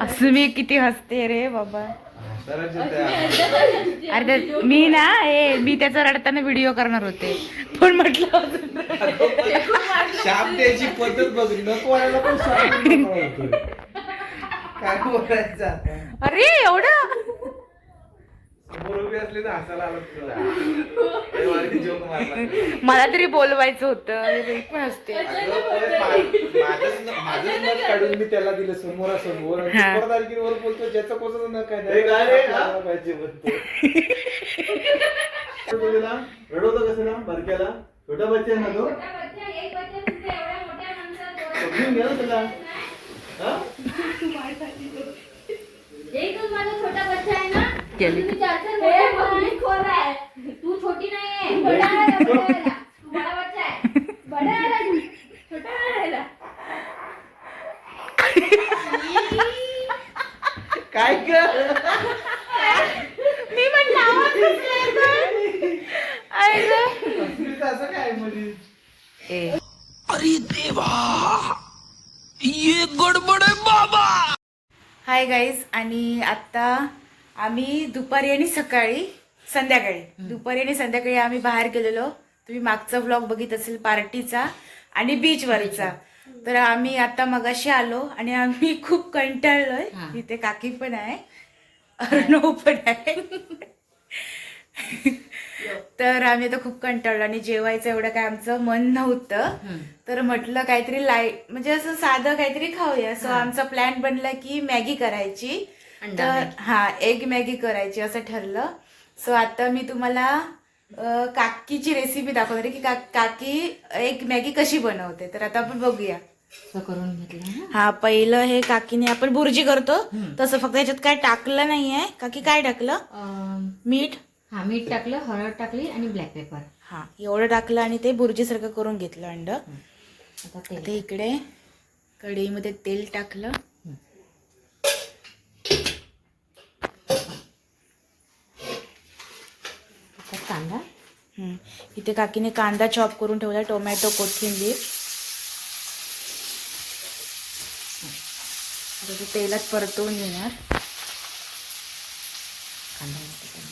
असं मी किती हसते रे बाबा. अरे मी ना हे मी त्याचा रडताना व्हिडिओ करणार होते पण म्हटलं पद्धत बघ नको. काय बोलायचं? अरे एवढं समोर उभी असली तर हसायला आलं तुला लय भारी joke मारला. मला तरी बोलवायचं होतं. पण मत काढून मी त्याला दिलं समोरासमोर हा. वर बोलतो ज्याचं कोणाचं न काय काय रे? आपल्याला पाहिजे रडवतो कसं ना बारक्याला? छोटा बच्चा ना तो? समजून घ्या ना त्याला हा? एकच माझा छोटा बच्चा आहे तू छोटी काय कर मी म्हटलं आवाज कसला येतोय? आई गं. असं काय म्हणजे? ए. हाय गाईज आणि आता आम्ही दुपारी आणि सकाळी संध्याकाळी. दुपारी आणि संध्याकाळी आम्ही बाहेर गेलेलो. तुम्ही मागचा व्लॉग बघित असेल पार्टीचा आणि बीचवरचा तर आम्ही आता मगाशी आलो आणि आम्ही खूप कंटाळलोय. इथे काकी पण आहे. अर्णव पण आहे. तर आम्ही आता खूप कंटाळलो आणि जेवायचं एवढं काय आमचं मन नव्हतं. तर म्हटलं काहीतरी लाइट म्हणजे असं साधं काहीतरी खाऊया. सो आमचा प्लॅन बनला की मॅगी करायची. तर हा एग मॅगी करायची असं ठरलं. सो आता मी तुम्हाला काकीची रेसिपी दाखवणार की का- काकी एग मॅगी कशी बनवते. तर आता आपण बघूया. करून घेतलं हा पहिलं हे काकीने आपण बुर्जी करतो. तसं फक्त याच्यात काय टाकलं नाहीये. काकी काय टाकलं? मीठ. हा मीठ टाकलं हळद टाकली आणि ब्लॅक पेपर हा एवढं टाकलं आणि ते बुर्जीसारखं करून घेतलं अंड. आता ते आता इकडे कढईमध्ये तेल टाकलं आता कांदा हम्म. इथे काकीने कांदा चॉप करून ठेवला टोमॅटो कोथिंबीर. तेलात परतवून घेणार कांदा टाकला.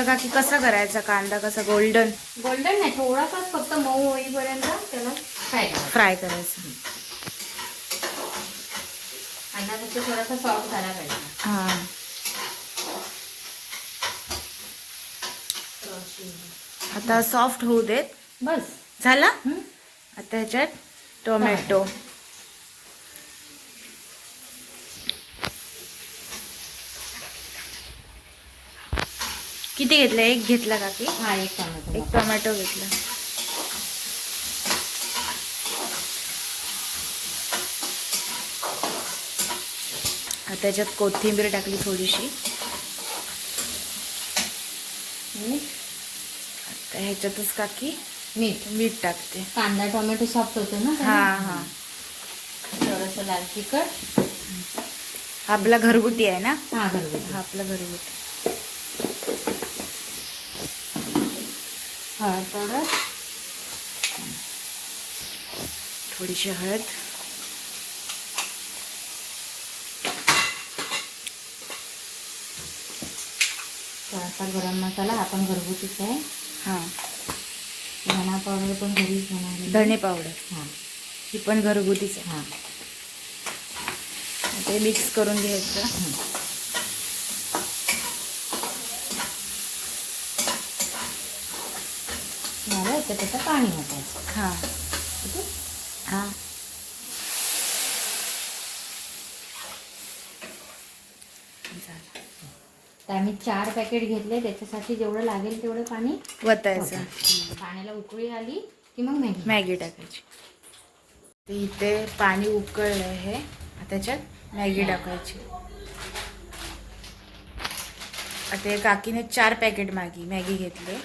आता काकी कसा करायचा कांदा? कसा गोल्डन गोल्डन नाही थोडासाच फक्त मऊ होईपर्यंत त्याला फ्राय फ्राय करायचा. कांदा फक्त थोडासा सॉफ्ट झाला पाहिजे. हा. आता सॉफ्ट होऊ देत. बस. झाला? आता ह्याच्यात टोमॅटो किती घेतलं? एक घेतला काकी हा एक टोमॅटो. एक टोमॅटो घेतला. आता त्याच्यात कोथिंबीर टाकली थोडीशी. आता ह्याच्यातच काकी मीठ. मीठ टाकते. कांदा टोमॅटो सॉफ्ट होतो ना हा हा. थोडंसं लाल तिखट. आपला घरगुती आहे ना? हा घरगुती. हा आपला घरगुती. हळद पावडर. थोडीशी हळद. थोडासा गरम मसाला हा पण घरगुतीच आहे. हा. धना पावडर पण घरीच बनवली धणे पावडर. हा. ही पण घरगुतीच आहे. हा. ते मिक्स करून घ्यायचं. त्याचं पाणी होतं हा. हा. तर आम्ही चार पॅकेट घेतले त्याच्यासाठी जेवढं लागेल तेवढं पाणी वतायचं. पाण्याला उकळी आली की मग मॅगी मॅगी टाकायची. ते इथे पाणी उकळलं आहे. आता त्याच्यात मॅगी टाकायची. आता हे काकीने चार पॅकेट मॅगी मॅगी घेतले.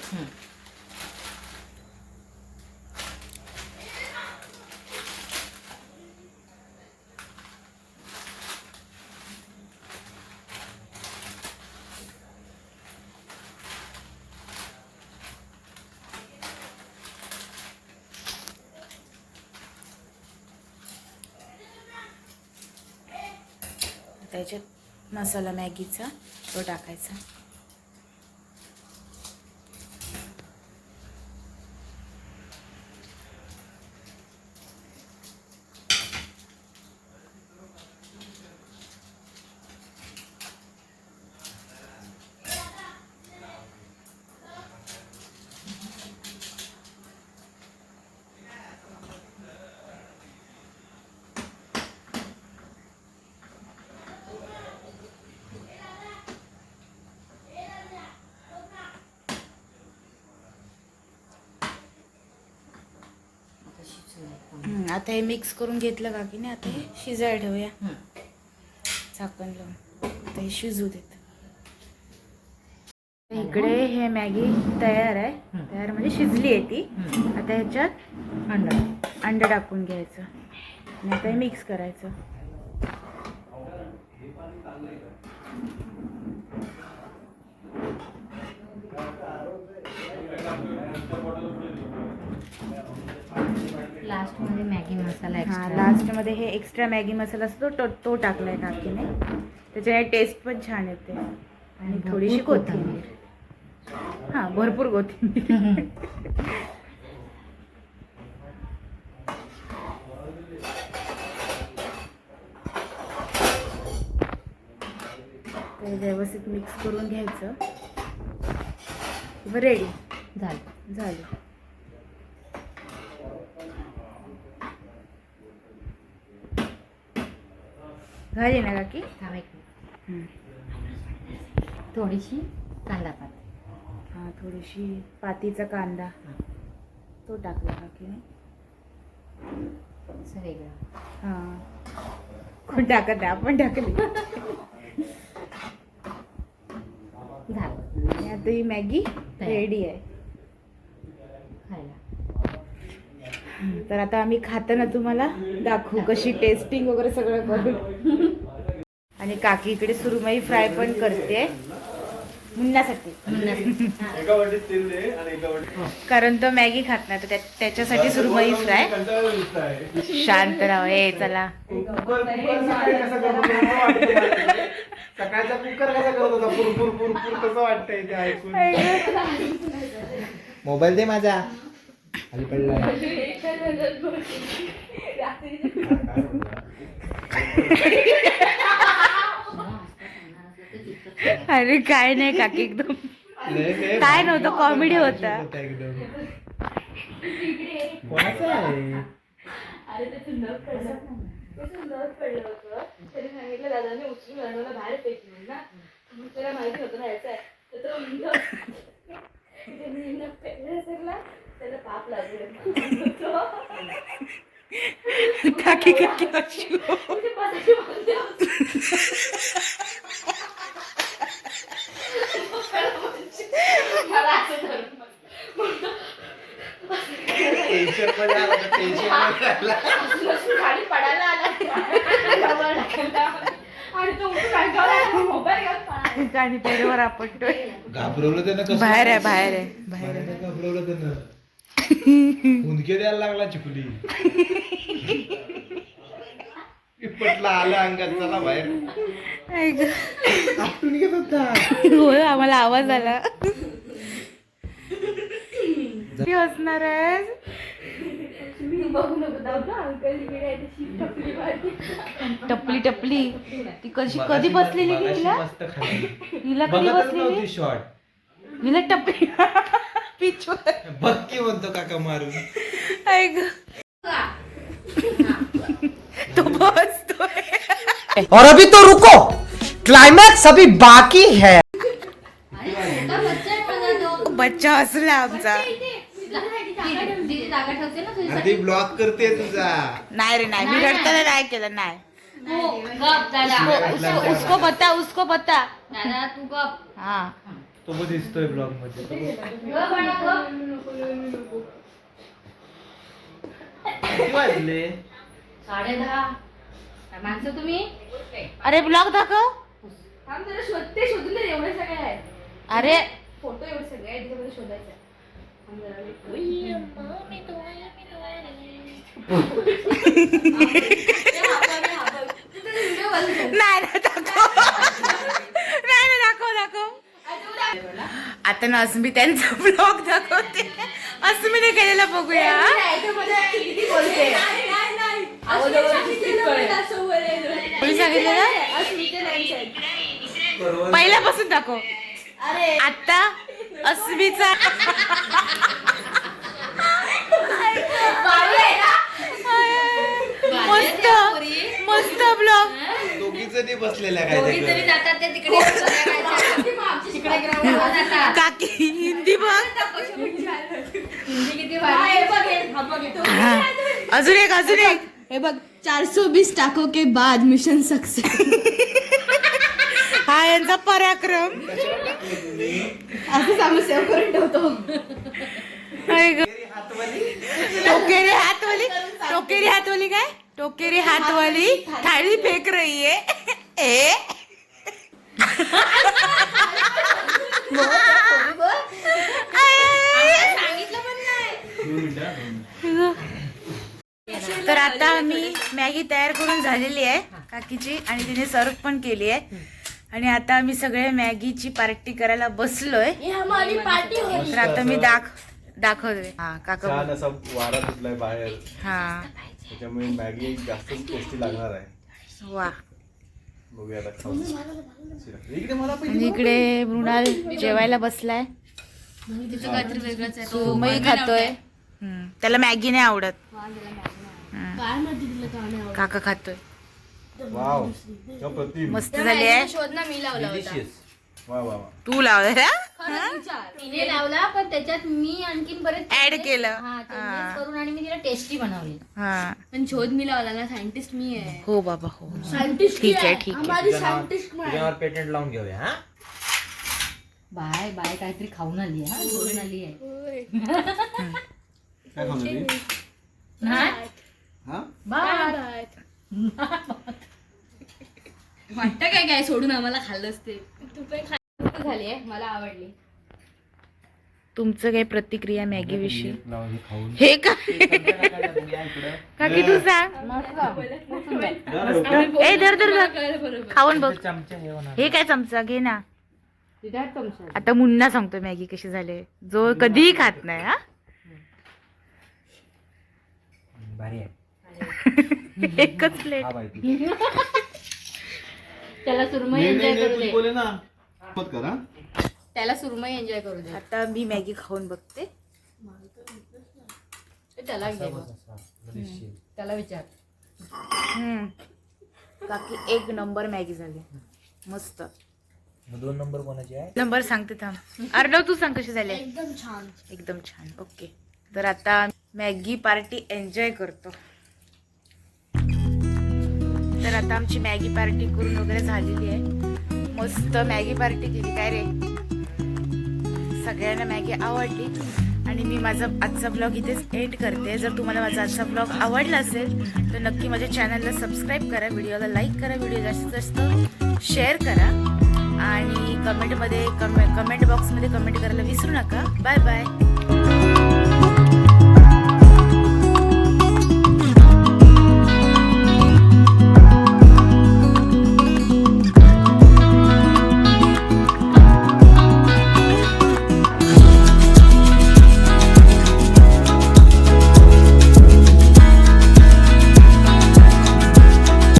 त्याच्यात मसाला मॅगीचा तो टाकायचा. आता हे मिक्स करून घेतलं काकीने आता हे शिजायला ठेवूया. झाकण लावून. आता हे शिजू देत. इकडे हे मॅगी तयार आहे. तयार म्हणजे शिजली आहे ती. आता ह्याच्यात अंडा. अंडं टाकून घ्यायचं. आणि आता हे मिक्स करायचं. लास्टमध्ये मॅगी मसाला हा एक्स्ट्रा लास्टमध्ये हे एक्स्ट्रा मॅगी मसाला असतो तो तो टाकलाय काकीने. त्याच्याने टेस्ट पण छान येते. आणि थोडीशी कोथिंबीर. हा भरपूर कोथिंबीर. ते व्यवस्थित मिक्स करून घ्यायचं. रेडी झालं. झालं. झाली ना काकी थांब एक मिनिट. थोडीशी कांदा पात. हा थोडीशी पातीचा कांदा. तो टाकला काकीने वेगळं हा. कोण टाकत नाही आपण टाकली. झालं. आता ही मॅगी रेडी आहे खायला हं, तर आता आम्ही खाताना तुम्हाला दाखवू कशी टेस्टिंग वगैरे सगळं करून. आणि काकी इकडे सुरमई फ्राय पण करते. मुन्नासाठी. कारण तो मॅगी खात नाही तर त्या- त्याच्यासाठी सुरमई फ्राय. शांत राहा ए चला. सकाळचा कुकर कसा करत होता? कसं वाटतंय ते ऐकून. मोबाईल दे माझा. खाली पडला अरे काय नाही काकी एकदम. काय नव्हतं कॉमेडी होता. एकदम. कोणाचं आहे? अरे त्याचं नख पडलं. त्याचं नख पडलं होतं. त्याने सांगितलं दादाने उचलून बाहेर ना. मग त्याला माहिती होतं ना याचं आहे. तर तो त्याने असेल ना त्याला पाप लागेल तो काकी काकी अशी. टेन्शनमध्ये आला टेन्शनमध्ये आला खाली पडायला आला. आणि तो मोबाईल पेडवर आपटतोय घाबरवलं त्यानं बाहेर आहे बाहेर आहे बाहेर आहे बाहेर घाबरवलं त्यानं हुंदके द्यायला लागला चिकुली. पटला आलं अंगात चला बाहेर. ऐक. आपटून घेत होता. होय आम्हाला आवाज आला. किती हसणार आहे मी बघू नको जाऊ ना अंकल इकडे आहे तशी टपली. टपली टपली. ती कशी कधी बसलेली हिला? हिला कधी बसलेली? हिला टपली. पिचवर बघ की म्हणतो काका मारून. ऐक. तो बसतोय. और अभी तो रुको। क्लाइमैक्स अभी बाकी है। बच्चा हसला आमचा. आधी ब्लॉक करते तुझा. नाही रे नाही. मी रडताना नाही. केलं नाही. गप दादा. उसको उसको बता उसको बता. दादा तू गप हा. तो पण दिसतोय ब्लॉगमध्ये. किती वाजले? साडे दहा माणसं तुम्ही? अरे ब्लॉग दाखव. थांब जरा शोधते शोधून दे एवढे सगळे आहेत अरे. फोटो एवढे सगळे आहेत त्याच्यामध्ये शोधायचे थांब जरा wait. ते हा बघ, हे हा बघ. तू त्याचा व्हिडिओ बंद कर. नाही नाही दाखव आता ना अस्मी त्यांचा ब्लॉग दाखवते. अस्मीने केलेला बघूया. किती बोलते? कोणी सांगितलेलं पहिल्यापासून दाखव. अरे. आता अस्मीचा मस्त मस्त ब्लॉग दोघी जणी बसलेल्या काय. जातात ते तिकडे. तिकडे ग्राउंडला जातात. काकी हिंदी बघ. हिंदी किती भारी. हा. अजून एक अजून एक. हे बघ चारशे बीस टाको के बाद मिशन सक्सेस हा यांचा पराक्रम. असं आम्ही सेव्ह करून ठेवतो. हाय ग. टोकेरी हातवाली. टोकेरी हातवाली? काय? टोकेरी हातवाली? थाळी फेक रही है ए? तर आता आम्ही मॅगी तयार करून झालेली आहे काकीची आणि तिने सर्व पण केली आहे. आणि आता आम्ही सगळे मॅगीची पार्टी करायला बसलोय. हो तर आता मी दाख दाखवते. हा काका छान असा वारा सुटलाय बाहेर. हा. त्याच्यामुळे मॅगी जास्त टेस्टी लागणार आहे. वा. आणि इकडे मृणाल जेवायला बसलाय. सुमई खातोय. हम्म, त्याला मॅगी नाही आवडत. काका खातोय. वाव. प्रतिम मस्त झाली आहे. Delicious. वा वा वा. तू लावला तिने लावला पण त्याच्यात मी आणखीन बरेच ऍड केलं. हा changes हा. करून आणि मी तिला टेस्टी बनवली. हा. पण शोध मी लावला ना सायंटिस्ट मी आहे. हो बाबा हो. सायंटिस्ट ठीक आहे ठीक आहे. सायंटिस्ट पेटंट लावून घेऊया हा? बाय बाय काहीतरी खाऊन आली आहे, हा आली आहे. काय? नाही? हा? बाय वाटतं काय काय सोडून आम्हाला खाल्लंच ते तू? पण झाली आहे मला आवडली. तुमचं काय प्रतिक्रिया मॅगी विषयी? हे का. काकी तू सांग. ए धर धर धर. खाऊन बघ. चमचा हे काय चमचा? घे ना. आता मुन्ना सांगतो मॅगी कशी झाली जो कधीही खात नाही हा? एकच प्लेट हा त्याला सुरमई नाही एन्जॉय करू दे बोले ना. मत कर. हा त्याला सुरमई एन्जॉय करू दे. आता मी मॅगी खाऊन बघते. त्याला घे मग. त्याला विचार. हम्म. काकी एक नंबर मॅगी झाली. मस्त. मग दोन नंबर कोणाची आहे? नंबर सांगते थांब. अर्णव तू सांग कशी झाली? एकदम छान. एकदम छान. ओके. तर आता मॅगी पार्टी एन्जॉय करतो. तर आता आमची मॅगी पार्टी करून वगैरे झालेली आहे. मस्त मॅगी पार्टी केली. काय रे? सगळ्यांना मॅगी आवडली. आणि मी माझा आजचा ब्लॉग इथेच एंड करते. जर तुम्हाला माझा आजचा ब्लॉग आवडला असेल तर नक्की माझ्या चॅनलला सबस्क्राईब करा. व्हिडिओला लाईक करा. व्हिडिओ जास्तीत जास्त शेअर करा. आणि कमेंटमध्ये कमे कमेंट बॉक्समध्ये कमेंट करायला विसरू नका. Bye bye